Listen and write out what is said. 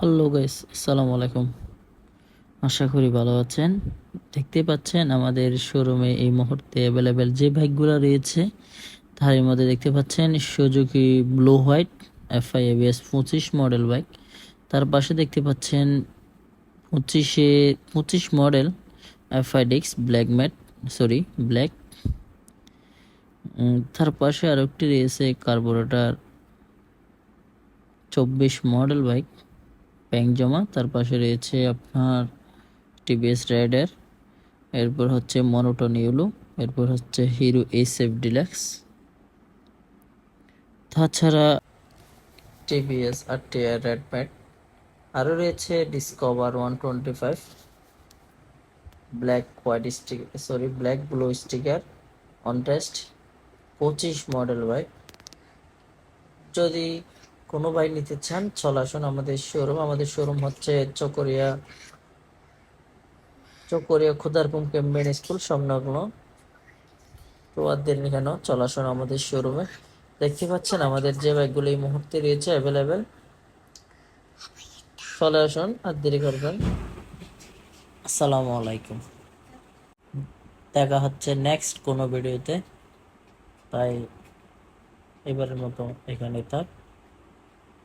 Hello guys, আসসালামু আলাইকুম। আশা করি ভালো আছেন। দেখতে পাচ্ছেন আমাদের শোরুমে এই মুহূর্তে অ্যাভেলেবেল যে বাইকগুলো রয়েছে তার মধ্যে দেখতে পাচ্ছেন Suzuki blue white FI ABS পঁচিশ মডেল বাইক তার পাশে দেখতে পাচ্ছেন পঁচিশে, পঁচিশ মডেল এফআই ডিক্স ব্ল্যাক ম্যাট সরি ব্ল্যাক তার পাশে আরেকটি রয়েছে কার্বোরেটার চব্বিশ মডেল বাইক ব্যাংক জমা, তার পাশে রয়েছে আপনার টিভিএস রাইডার এরপর হচ্ছে মনোটন ইউলো, এরপর হচ্ছে হিরো এইচ এফ ডিলাক্স। তাছাড়া TVS R TR red pad, আরও রয়েছে Discover one twenty five, black white stick, sorry, black blue sticker on test পঁচিশ মডেল বাইক। যদি কোনো বাইক নিতে চান, চলে আসুন আমাদের শোরুম আমাদের শোরুম হচ্ছে চকরিয়া চকরিয়া খুদারপুম ক্যাম্পেন স্কুল সংলগ্ন তো আর কেন? চলে আসুন আমাদের শোরুমে দেখতে পাচ্ছেন আমাদের যে বাইকগুলো এই মুহূর্তে রয়েছে অ্যাভেলেবেল চলে আসুন আর দেরি করবেন। আসসালামু আলাইকুম। দেখা হচ্ছে নেক্সট কোনো ভিডিওতে তাই এবারের মতো এখানে থাক।